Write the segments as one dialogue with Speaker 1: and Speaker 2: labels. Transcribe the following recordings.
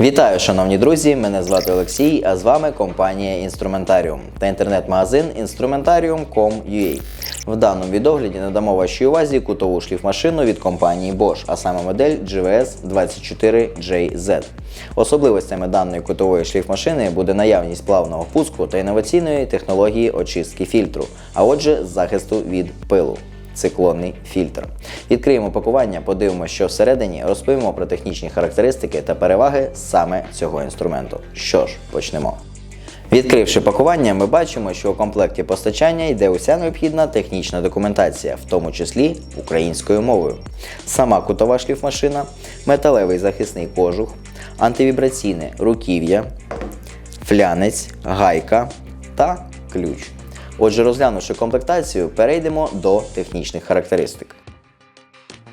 Speaker 1: Вітаю, шановні друзі! Мене звати Олексій, а з вами компанія Інструментаріум та інтернет-магазин Instrumentarium.com.ua. В даному відогляді надамо вашій увазі кутову шліфмашину від компанії Bosch, а саме модель GVS 24JZ. Особливостями даної кутової шліфмашини буде наявність плавного пуску та інноваційної технології очистки фільтру, а отже, захисту від пилу циклонний фільтр. Відкриємо пакування, подивимося, що всередині, розповімо про технічні характеристики та переваги саме цього інструменту. Що ж, почнемо. Відкривши пакування, ми бачимо, що у комплекті постачання йде уся необхідна технічна документація, в тому числі українською мовою. Сама кутова шліфмашина, металевий захисний кожух, антивібраційне руків'я, флянець, гайка та ключ. Отже, розглянувши комплектацію, перейдемо до технічних характеристик.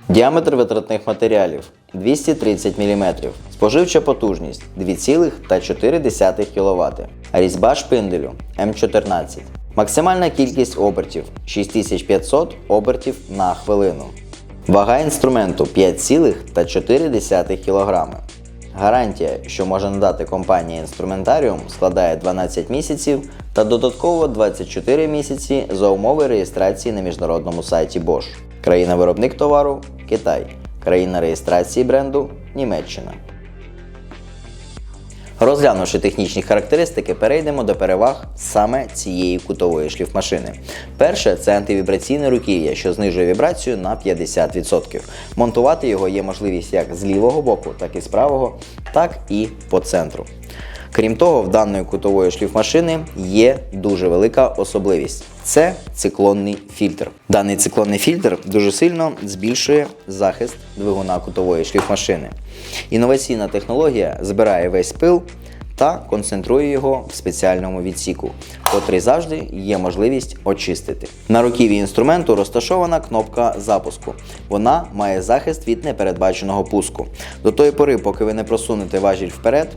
Speaker 1: Діаметр витратних матеріалів 230 мм. Споживча потужність 2,4 кВт. Різьба шпинделю М14. Максимальна кількість обертів 6500 обертів на хвилину. Вага інструменту 5,4 кг. Гарантія, що може надати компанія Інструментаріум, складає 12 місяців та додатково 24 місяці за умови реєстрації на міжнародному сайті Bosch. Країна-виробник товару Китай. Країна реєстрації бренду Німеччина. Розглянувши технічні характеристики, перейдемо до переваг саме цієї кутової шліфмашини. Перше це антивібраційне руків'я, що знижує вібрацію на 50%. Монтувати його є можливість як з лівого боку, так і з правого, так і по центру. Крім того, в даної кутової шліфмашини є дуже велика особливість це циклонний фільтр. Даний циклонний фільтр дуже сильно збільшує захист двигуна кутової шліфмашини. Інноваційна технологія збирає весь пил та концентрує його в спеціальному відсіку, котрий завжди є можливість очистити. На руків'ї інструменту розташована кнопка запуску. Вона має захист від непередбаченого пуску. До тої пори, поки ви не просунете важіль вперед,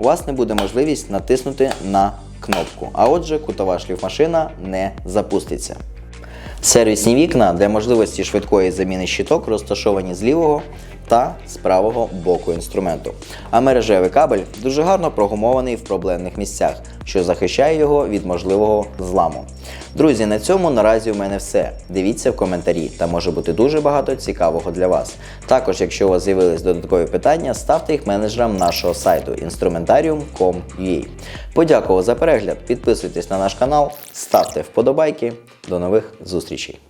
Speaker 1: у вас не буде можливість натиснути на кнопку, а отже, кутова шліфмашина не запуститься. Сервісні вікна для можливості швидкої заміни щиток розташовані з лівого та з правого боку інструменту. А мережевий кабель дуже гарно прогумований в проблемних місцях, що захищає його від можливого зламу. Друзі, на цьому наразі у мене все. Дивіться в коментарі, там може бути дуже багато цікавого для вас. Також, якщо у вас з'явились додаткові питання, ставте їх менеджерам нашого сайту instrumentarium.com.ua. Подякував за перегляд, підписуйтесь на наш канал, ставте вподобайки. До нових зустрічей!